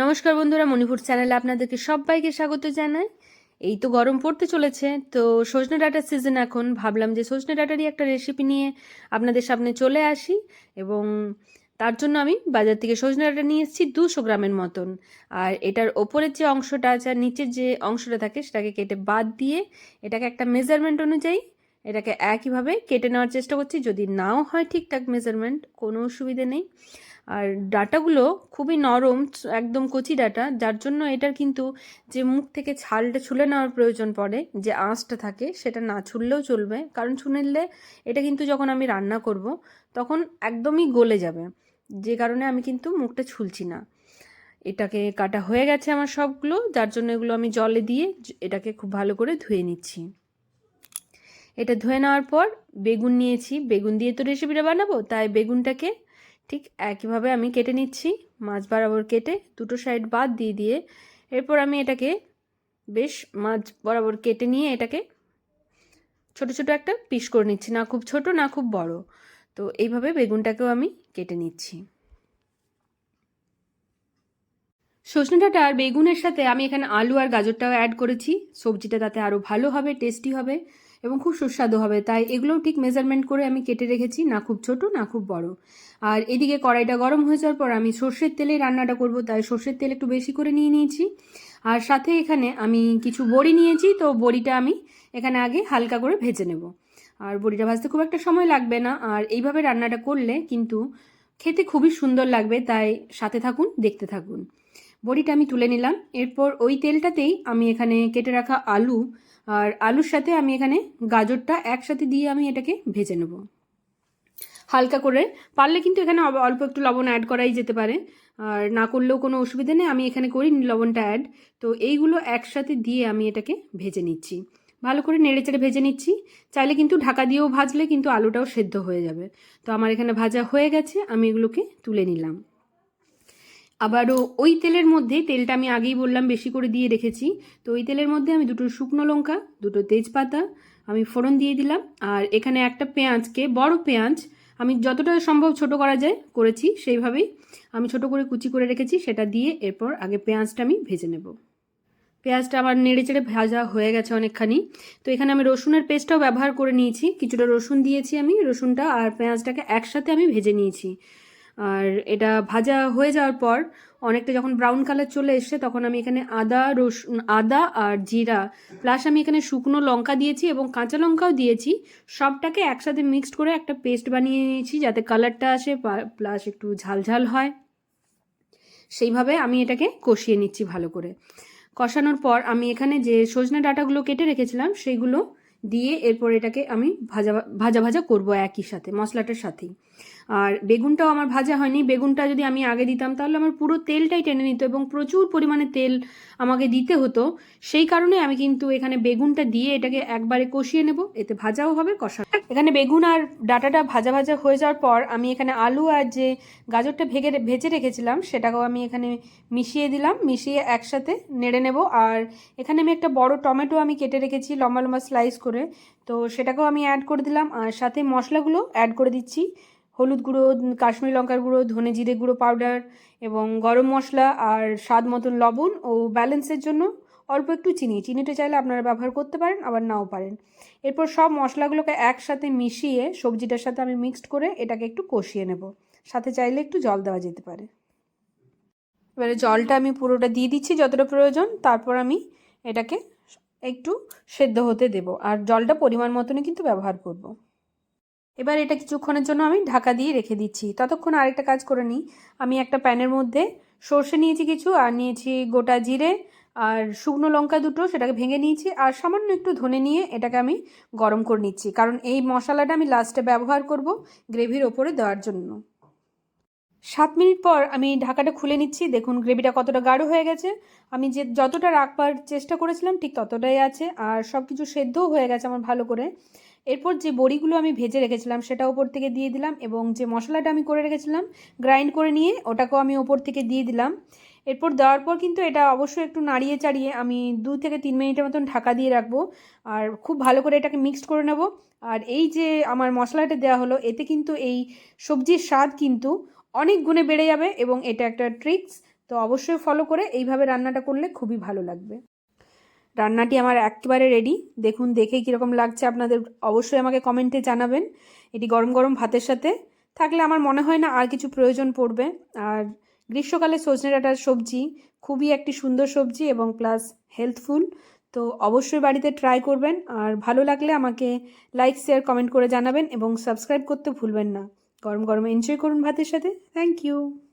নমস্কার বন্ধুরা, মণিপুর চ্যানেলে আপনাদেরকে সবাইকে স্বাগত জানাই। এই তো গরম পড়তে চলেছে, তো সজনে ডাটার সিজন এখন। ভাবলাম যে সজনে ডাটারই একটা রেসিপি নিয়ে আপনাদের সামনে চলে আসি এবং তার জন্য আমি বাজার থেকে সজনে ডাটা নিয়ে এসেছি দুশো গ্রামের মতন। আর এটার ওপরের যে অংশটা আছে আর নিচের যে অংশটা থাকে সেটাকে কেটে বাদ দিয়ে এটাকে একটা মেজারমেন্ট অনুযায়ী এটাকে একইভাবে কেটে নেওয়ার চেষ্টা করছি। যদি নাও হয় ঠিকঠাক মেজারমেন্ট কোনো অসুবিধে নেই। আর ডাটাগুলো খুবই নরম, একদম কচি ডাটা, যার জন্য এটার কিন্তু যে মুখ থেকে ছালটা ছুলে নেওয়ার প্রয়োজন পড়ে, যে আঁচটা থাকে সেটা না ছুললেও চলবে, কারণ ছুনেলে এটা কিন্তু যখন আমি রান্না করব, তখন একদমই গলে যাবে, যে কারণে আমি কিন্তু মুখটা ছুলছি না। এটাকে কাটা হয়ে গেছে আমার সবগুলো, যার জন্য এগুলো আমি জলে দিয়ে এটাকে খুব ভালো করে ধুয়ে নিচ্ছি। এটা ধুয়ে নেওয়ার পর বেগুন নিয়েছি, বেগুন দিয়ে তো রেসিপিটা বানাবো, তাই বেগুনটাকে ঠিক একইভাবে আমি কেটে নিচ্ছি, মাছ বরাবর কেটে দুটো সাইড বাদ দিয়ে দিয়ে এরপর আমি এটাকে বেশ মাছ বরাবর কেটে নিয়ে এটাকে ছোট ছোট একটা পিস করে নিচ্ছি, না খুব ছোট, না খুব বড়। তো এইভাবে বেগুনটাকেও আমি কেটে নিচ্ছি। সজনে ডাঁটা আর বেগুনের সাথে আমি এখানে আলু আর গাজরটাও অ্যাড করেছি, সবজিটা তাতে আরও ভালো হবে টেস্টি হবে। এবং খুব সুস্বাদু হবে। তাই এগুলোও ঠিক মেজারমেন্ট করে আমি কেটে রেখেছি, না খুব ছোট, না খুব বড়। আর এদিকে কড়াইটা গরম হয়ে যাওয়ার পর আমি সর্ষের তেলে রান্নাটা করব, তাই সর্ষের তেল একটু বেশি করে নিয়ে নিয়েছি। আর সাথে এখানে আমি কিছু বড়ি নিয়েছি, তো বড়িটা আমি এখানে আগে হালকা করে ভেজে নেব। আর বড়িটা ভাজতে খুব একটা সময় লাগবে না, আর এইভাবে রান্নাটা করলে কিন্তু খেতে খুবই সুন্দর লাগবে, তাই সাথে থাকুন, দেখতে থাকুন। বড়িটা আমি তুলে নিলাম। এরপর ওই তেলটাতেই আমি এখানে কেটে রাখা আলু আর আলুর সাথে আমি এখানে গাজরটা একসাথে দিয়ে আমি এটাকে ভেজে নেব। হালকা করে। পারলে কিন্তু এখানে অল্প একটু লবণ অ্যাড করাই যেতে পারে। আর না করলেও কোনো অসুবিধা নেই, আমি এখানে করি লবণটা অ্যাড তো এইগুলো একসাথে দিয়ে আমি এটাকে ভেজে নিচ্ছি। ভালো করে নেড়ে চেড়ে ভেজে নিচ্ছি। চাইলে কিন্তু ঢাকা দিয়েও ভাজলে কিন্তু আলুটাও সেদ্ধ হয়ে যাবে। তো আমার এখানে ভাজা হয়ে গেছে, আমি এগুলোকে তুলে নিলাম। আবারও ওই তেলের মধ্যে তেলটা আমি আগেই বললাম বেশি করে দিয়ে রেখেছি। তো ওই তেলের মধ্যে আমি দুটো শুকনো লঙ্কা, দুটো তেজপাতা আমি ফোড়ন দিয়ে দিলাম। আর এখানে একটা পেঁয়াজকে, বড় পেঁয়াজ আমি যতটা সম্ভব ছোট করা যায় করেছি সেইভাবেই আমি ছোট করে কুচি করে রেখেছি, সেটা দিয়ে এরপর আগে পেঁয়াজটা আমি ভেজে নেব। পেঁয়াজটা আমার নেড়ে চেড়ে ভাজা হয়ে গেছে অনেকখানি। তো এখানে আমি রসুনের পেস্টটাও ব্যবহার করে নিয়েছি, কিছুটা রসুন দিয়েছি আমি রসুনটা আর পেঁয়াজটাকে একসাথে আমি ভেজে নিয়েছি। আর এটা ভাজা হয়ে যাওয়ার পর অনেকটা যখন ব্রাউন কালার চলে এসছে, তখন আমি এখানে আদা, রসুন, আদা আর জিরা প্লাস আমি এখানে শুকনো লঙ্কা দিয়েছি এবং কাঁচা লঙ্কাও দিয়েছি। সবটাকে একসাথে মিক্সড করে একটা পেস্ট বানিয়ে নিয়েছি যাতে কালারটা আসে প্লাস একটু ঝালঝাল হয়। সেইভাবে আমি এটাকে কষিয়ে নিচ্ছি ভালো করে। কষানোর পর আমি এখানে যে সজনে ডাটাগুলো কেটে রেখেছিলাম সেইগুলো দিয়ে এরপর এটাকে আমি ভাজা ভাজা ভাজা করব একই সাথে, মশলাটার সাথেই। আর বেগুনটাও আমার ভাজা হয়নি। বেগুনটা যদি আমি আগে দিতাম, তাহলে আমার পুরো তেলটাই টেনে নিত এবং প্রচুর পরিমাণে তেল আমাকে দিতে হতো। সেই কারণে আমি কিন্তু এখানে বেগুনটা দিয়ে এটাকে একবারে কষিয়ে নেব। এতে ভাজাও হবে, কষা এখানে বেগুন আর ডাটাটা ভাজা ভাজা হয়ে যাওয়ার পর আমি এখানে আলু আর যে গাজরটা ভেঙে ভেজে রেখেছিলাম, সেটাকেও আমি এখানে মিশিয়ে দিলাম। মিশিয়ে একসাথে নেড়ে নেব। আর এখানে আমি একটা বড় টমেটো আমি কেটে রেখেছি, লম্বা লম্বা স্লাইস করে। তো সেটাকেও আমি অ্যাড করে দিলাম। আর সাথে মশলাগুলো অ্যাড করে দিচ্ছি। হলুদ গুঁড়ো, কাশ্মীরি লঙ্কার গুঁড়ো, ধনে জিরে গুঁড়ো পাউডার এবং গরম মশলা আর স্বাদ মতন লবণ ও ব্যালেন্সের জন্য অল্প একটু চিনি। চিনিটা চাইলে আপনারা ব্যবহার করতে পারেন, আবার নাও পারেন। এরপর সব মশলাগুলোকে একসাথে মিশিয়ে সবজিটার সাথে আমি মিক্সড করে এটাকে একটু কষিয়ে নেব। সাথে চাইলে একটু জল দেওয়া যেতে পারে। এবারে জলটা আমি পুরোটা দিয়ে দিচ্ছি যতটা প্রয়োজন। তারপর আমি এটাকে একটু সেদ্ধ হতে দেব। আর জলটা পরিমাণ মতনই কিন্তু ব্যবহার করব। এবার এটা কিছুক্ষণের জন্য আমি ঢাকা দিয়ে রেখে দিচ্ছি। ততক্ষণ আরেকটা কাজ করে নিই। আমি একটা প্যানের মধ্যে সর্ষে নিয়েছি কিছু, আর নিয়েছি গোটা জিরে আর শুকনো লঙ্কা দুটো, সেটাকে ভেঙে নিয়েছি। আর সামান্য একটু ধনে নিয়ে এটাকে আমি গরম করে নিচ্ছি। কারণ এই মশলাটা আমি লাস্টে ব্যবহার করব গ্রেভির ওপরে দেওয়ার জন্য। সাত মিনিট পর আমি ঢাকাটা খুলে নিচ্ছি। দেখুন, গ্রেভিটা কতটা গাঢ় হয়ে গেছে। আমি যে যতটা রাখবার চেষ্টা করেছিলাম, ঠিক ততটাই আছে। আর সব কিছু সেদ্ধও হয়ে গেছে আমার ভালো করে। এরপর যে বড়িগুলো আমি ভেজে রেখেছিলাম, সেটা ওপর থেকে দিয়ে দিলাম এবং যে মশলাটা আমি করে রেখেছিলাম, গ্রাইন্ড করে নিয়ে ওটাকেও আমি ওপর থেকে দিয়ে দিলাম। এরপর দেওয়ার পর কিন্তু এটা অবশ্যই একটু নাড়িয়ে চাড়িয়ে আমি দু থেকে তিন মিনিটের মতন ঢাকা দিয়ে রাখব। আর খুব ভালো করে এটাকে মিক্সড করে নেব। আর এই যে আমার মশলাটা দেওয়া হলো, এতে কিন্তু এই সবজির স্বাদ কিন্তু অনেক গুণে বেড়ে যাবে এবং এটা একটা ট্রিক্স তো অবশ্যই ফলো করে এইভাবে রান্নাটা করলে খুবই ভালো লাগবে। রান্নাটি আমার একেবারে রেডি দেখুন দেখেই কীরকম লাগছে আপনাদের, অবশ্যই আমাকে কমেন্টে জানাবেন। এটি গরম গরম ভাতের সাথে। থাকলে আমার মনে হয় না আর কিছু প্রয়োজন পড়বে। আর গ্রীষ্মকালে সজনে ডাঁটার সবজি খুবই একটি সুন্দর সবজি এবং প্লাস হেলথফুল তো অবশ্যই বাড়িতে ট্রাই করবেন। আর ভালো লাগলে আমাকে লাইক শেয়ার কমেন্ট করে জানাবেন এবং সাবস্ক্রাইব করতে ভুলবেন না। গরম গরম এনজয় করুন ভাতের সাথে। Thank you